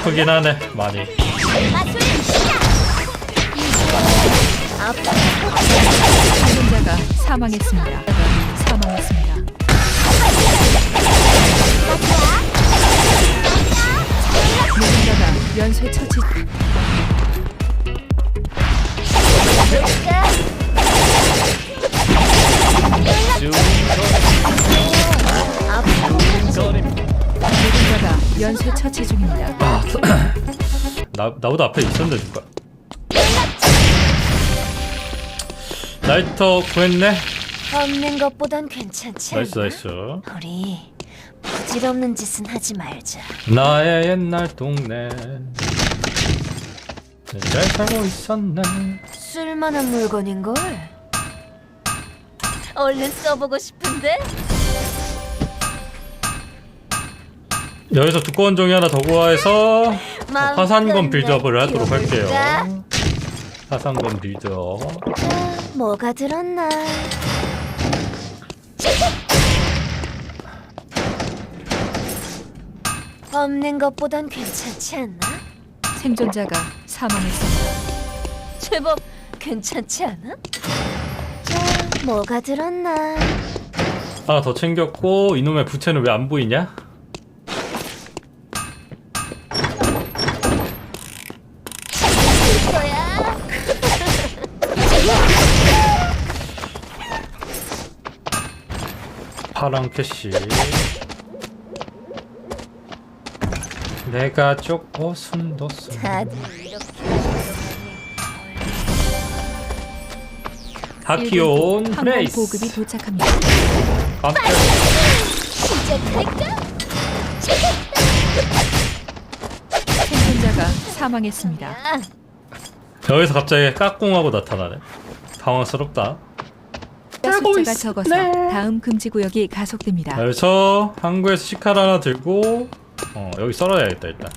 아프긴 하네 많이 생존자가 사망했습니다. 사망했습니다. 연쇄 처치 중입니다. 나, 나보다 앞에 있었는데 누가 라이터 구했네 없는 것보단 괜찮지 않나? 나이스 나이스 우리 부질없는 짓은 하지 말자. 나의 옛날 동네 잘 살고 있었네 쓸만한 물건인 걸? 얼른 써보고 싶은데? 여기서 두꺼운 종이 하나 더 구해서 마음껏 화산검 빌드업을 하도록? 할게요 화산검 빌드업 자, 뭐가 들었나? 없는 것보단 괜찮지 않나? 생존자가 사망했습니다. 제법 괜찮지 않아? 자, 뭐가 들었나? 하나 더 챙겼고 이놈의 부채는 왜 안 보이냐? 거야? 파랑 캐시. 내가 숨 다들 이렇게 하키온 항공 프레이스. 보급이 도착합니다. 깜짝 시작할까? 생존자가 사망했습니다. 아, 여기서 갑자기 까꿍하고 나타나네. 당황스럽다 숫자가 적어서 다음 금지 구역이 가속됩니다. 여기서 항구에서 시칼 하나 들고 어 여기 썰어야겠다 일단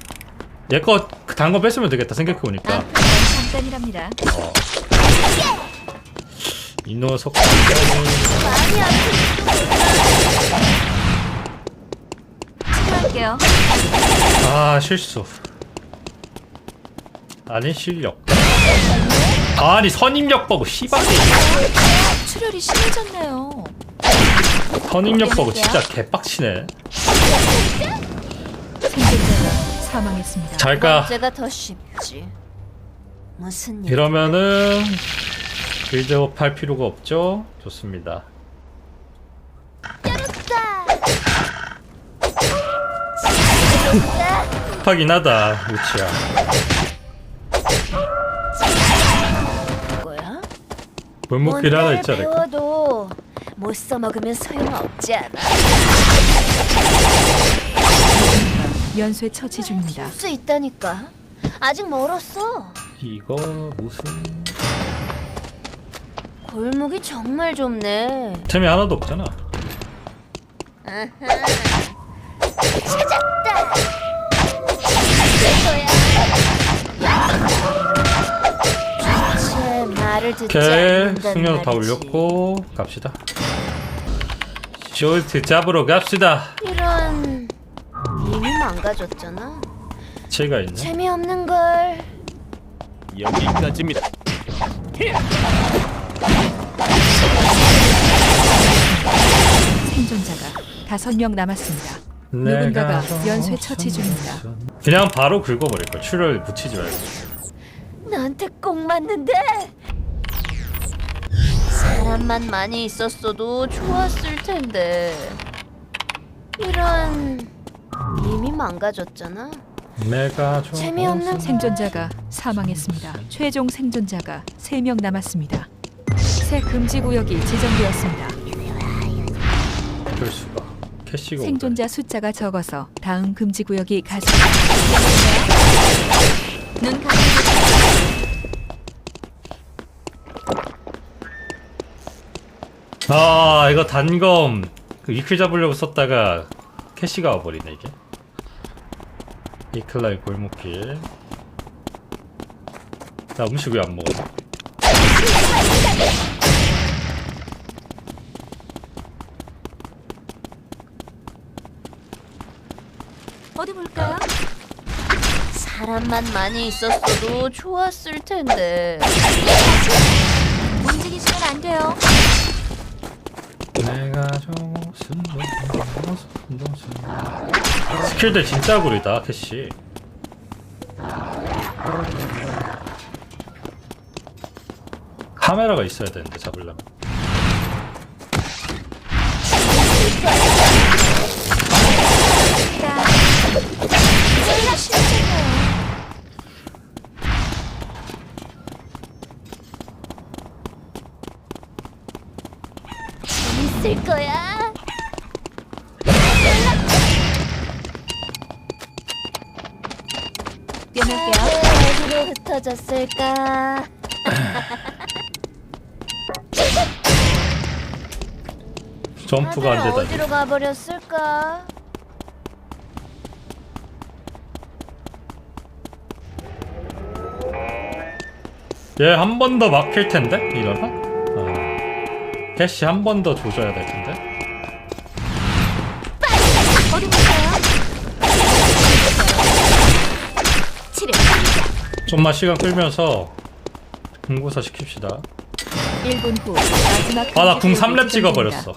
얘거 단거 뺐으면 되겠다 생각해보니까 아, 잠깐이랍니다. 어. 이 녀석 할게요. 아 실수 아니 실력 아니 선임력 버그 씨발이 출혈이 심해졌네요. 선임력 버그 진짜 개빡치네 생존자가 사망했습니다. 잘가 문제가 더 쉽지. 무슨 일? 이러면은 빌드업 할 필요가 없죠 좋습니다 급하긴 하다 거야? 골목길 하나 있지 않을까? 배워도 못 써먹으면 소용없지 않아. 연쇄 처치 중입니다. 수 있다니까. 아직 멀었어. 이거 무슨 골목이 정말 좁네. 템이 하나도 없잖아 말을 듣지 오케이 않는단 숙녀도 다 말이지. 올렸고 갑시다 쇼트 잡으러 갑시다 이런 이미 망가졌잖아. 제가 있네 재미없는 걸. 여기까지입니다. 생존자가 다섯 명 남았습니다. 누군가가 연쇄 처치 중입니다. 그냥 바로 긁어버릴 걸 출혈 붙이지 말고 나한테 꼭 맞는데. 사람만 많이 있었어도 좋았을 텐데. 이런 이미 망가졌잖아. 내가 좀 재미없는 생존자가 사망했습니다. 최종 생존자가 세명 남았습니다. 새 금지 구역이 지정되었습니다. 수가 캐시가 생존자 숫자가 적어서 다음 금지 구역이 가속. 눈 감고 오다니. 아 이거 단검 그 위클 잡으려고 썼다가 캐시가 와버리네 이게 이클라이 골목길 나 음식 왜 안 먹어 어디 볼까요? 사람만 많이 있었어도 좋았을 텐데. 움직이시면 안 돼요. 내가 좋은 도순 스 킬들 진짜 구리다 캐시. 카메라가 있어야 되는데 잡으려면 뛰어날게요. 어디로 흩어졌을까? 점프가 안 다들 되다니 어디로 가버렸을까? 얘 한 번 더 막힐 텐데 이러나? 어. 캐시 한 번 더 조져야 될 텐데 좀만 시간 끌면서 공구사 시킵시다 1분 후 마지막 아 나궁 경기 3렙 지정됩니다. 찍어버렸어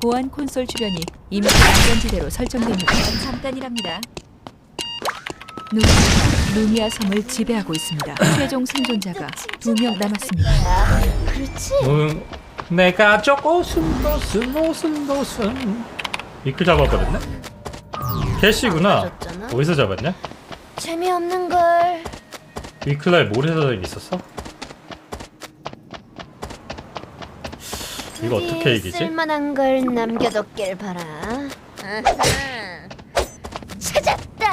보안 콘솔 주변이 임시 안전지대로 설정됩니다. 잠깐이랍니다. 누미아, 누미아 섬을 지배하고 있습니다. 최종 생존자가 두 명 남았습니다. 그렇지. 응 내가 조금 도순 도순 이끌 잡아버렸네? 캐시구나 맞았잖아. 어디서 잡았냐? 재미없는 걸. 위클라에 모래사장이 있었어? 이거 어떻게 이기지? 쓸만한 걸 남겨뒀길 바라. 아하. 찾았다.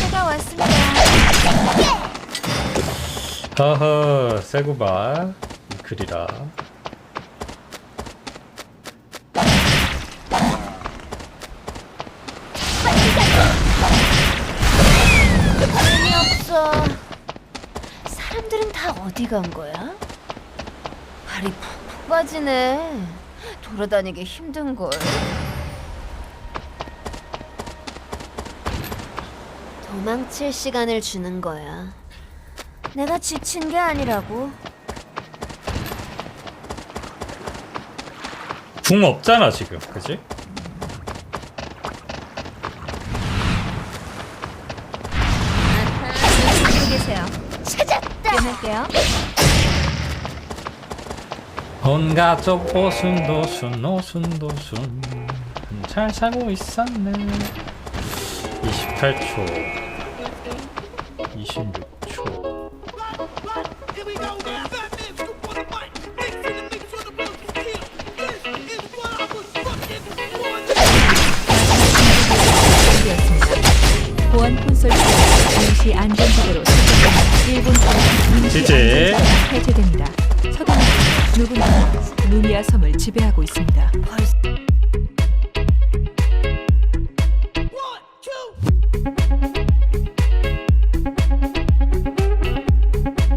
제가 왔습니다. 허허 세구바 위클이라 재미없어. 사람들은 다 어디 간 거야? 발이 푹푹 빠지네. 돌아다니기 힘든 걸. 도망칠 시간을 주는 거야. 내가 지친 게 아니라고. 궁 없잖아 지금 그지? 안녕히 계세요. 찾았다. 뛰어날게요. 온갖 쪽 오순 도순 오순 도순 잘 살고 있었네 28초 26 안전지대가 해제됩니다. 서둘러 누군가 누미아 섬을 지배하고 있습니다.